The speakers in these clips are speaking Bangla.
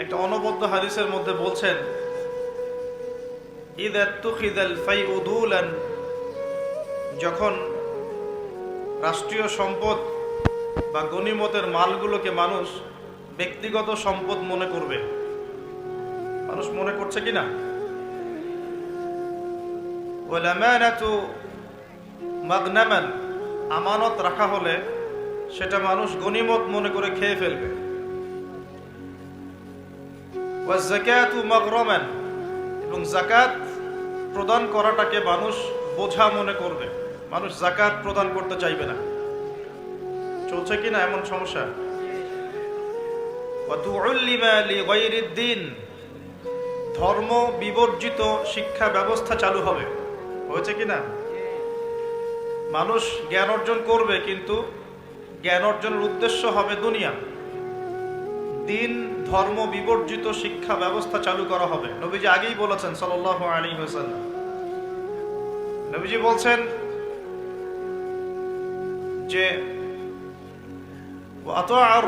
একটা অনবদ্য হাদিসের মধ্যে বলছেন ফাইউদুলান যখন রাষ্ট্রীয় সম্পদ বা গনিমতের মালগুলোকে মানুষ ব্যক্তিগত সম্পদ মনে করবে। মানুষ মনে করছে কি না আমানত রাখা হলে সেটা মানুষ গনিমত মনে করে খেয়ে ফেলবে। এবং জাকাত প্রদান করাটাকে মানুষ বোঝা মনে করবে। মানুষ জাকাত প্রদান করতে চাইবে না। চলছে কিনা এমন সমস্যা? ধর্ম বিবর্জিত শিক্ষা ব্যবস্থা চালু হবে। হয়েছে কি না মানুষ জ্ঞান অর্জন করবে, কিন্তু জ্ঞান অর্জনের উদ্দেশ্য হবে দুনিয়া। দিন, ধর্ম, বিবর্জিত শিক্ষা ব্যবস্থা চালু করা হবে। নবীজি আগেই বলেছেন সাল্লাহ আলী হোসাল্লাম নবীজি বলছেন যে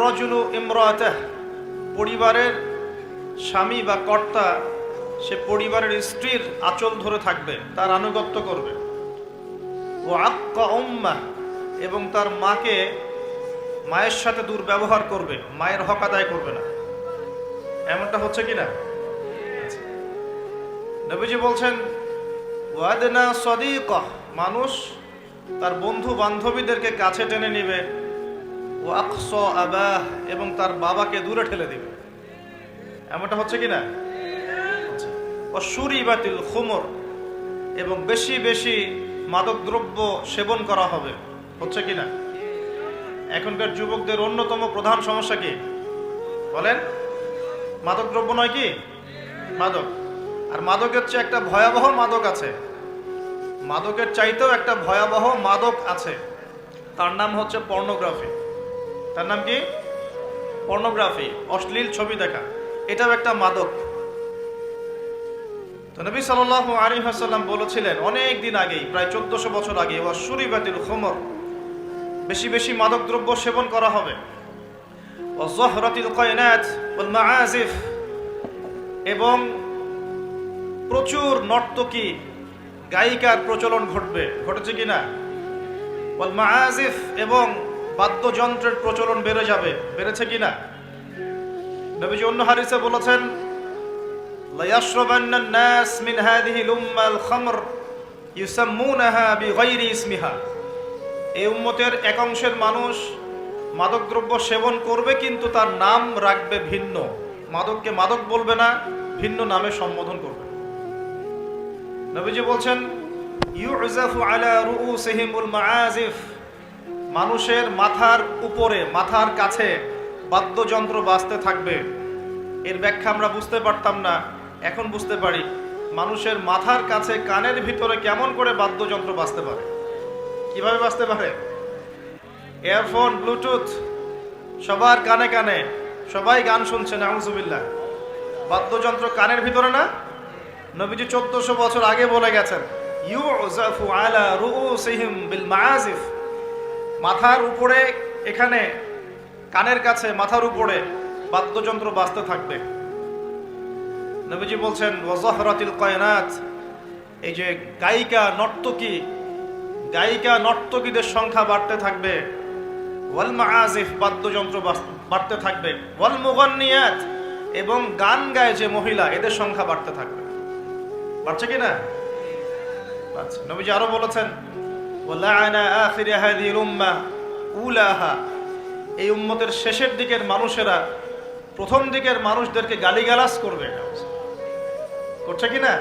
রজুলু ইমরাতাহ। পরিবারের স্বামী বা কর্তা, সে পরিবারের স্ত্রীর আঁচল ধরে থাকবে, তার আনুগত্য করবে। ও আক্কা উম্মা এবং তার মাকে মায়ের সাথে দুর্ব্যবহার করবে, মায়ের হক আদায় করবে না। এমনটা হচ্ছে কি না নবীজি বলছেন, ওয়াদনা সদিক মানুষ তার বন্ধু বান্ধবীদেরকে কাছে টেনে নিবে, ও আকস এবং তার বাবাকে দূরে ঠেলে দিবে। এমনটা হচ্ছে কি না ও সুরি বাতিল খুমর এবং বেশি বেশি মাদকদ্রব্য সেবন করা হবে, হচ্ছে কি না এখনকার যুবকদের অন্যতম প্রধান সমস্যা কি? বলেন। মাদক দ্রব্য নয় কি? মাদক। আর মাদকের চেয়ে একটা ভয়াবহ মাদক আছে। মাদকের চাইতেও একটা ভয়াবহ মাদক আছে। তার নাম হচ্ছে পর্নোগ্রাফি। তার নাম কি? পর্নোগ্রাফি। অশ্লীল ছবি দেখা। এটাও একটা মাদক। তো নবী সাল্লাল্লাহু আলাইহি হাসাল্লাম বলেছিলেন, অনেক দিন আগেই, প্রায় চোদ্দশো বছর আগে, ওয়া সুরিবাতিল খুমর বেশি বেশি মাদকদ্রব্য সেবন করা হবে এবং প্রচুর নর্তকী গায়িকার প্রচলন ঘটবে ঘটেছে কি না মাআজিফ এবং বাদ্যযন্ত্রের প্রচলন বেড়ে যাবে বেড়েছে কি না নবীজি অন্য হারিসে বলেছেন লায়াশরাবান্না الناس من هذه الامه الخمر يسمونها بغير اسمها এই উম্মতের এক অংশের মানুষ মাদকদ্রব্য সেবন করবে, কিন্তু তার নাম রাখবে ভিন্ন। মাদককে মাদক বলবে না, ভিন্ন নামে সম্বোধন করবে। নবীজি বলছেন আলা মানুষের মাথার উপরে, মাথার কাছে বাদ্যযন্ত্র বাজতে থাকবে। এর ব্যাখ্যা আমরা বুঝতে পারতাম না, এখন বুঝতে পারি, মানুষের মাথার কাছে কানের ভিতরে কেমন করে বাদ্যযন্ত্র বাজতে পারে। কীভাবে বাঁচতে পারে? এয়ারফোন, ব্লুটুথ, সবার কানে কানে। সবাই গান শুনছে নাউজুবিল্লাহ বাদ্যযন্ত্র কানের ভিতরে না? নবীজি চোদ্দশো বছর আগে বলে গেছেন আলা বিল মাথার উপরে, এখানে, কানের কাছে, মাথার উপরে বাদ্যযন্ত্র বাজতে থাকবে। নবীজি বলছেন ওয়াজহরাতিল কয়নাত। এই যে গায়িকা, নর্তকী গায়িকা নর্তকীদের সংখ্যা বাড়তে থাকবে। ওয়াল মাআজিফ বাদ্যযন্ত্র বাড়তে থাকবে। ওয়াল মুগান্নিয়াত এবং গান গায় যে মহিলা, এদের সংখ্যা বাড়তে থাকবে। বাড়ছে কি না? বাড়ছে। নবীজি আরও বলেছেন ওয়ালাআনা আখির হাদিহিল উম্মাহ উলাহা। এই উম্মতের শেষের দিকের মানুষেরা প্রথম দিকের মানুষদেরকে গালিগালাজ করবে। করছে কি না?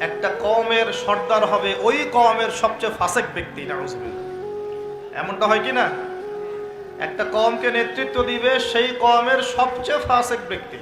একটা কমের সর্দার হবে, ওই কমের সবচেয়ে ফাসেক ব্যক্তি এমনটা হয় কি না? একটা কমকে নেতৃত্ব দিবে, সেই কমের সবচেয়ে ফাসেক ব্যক্তি।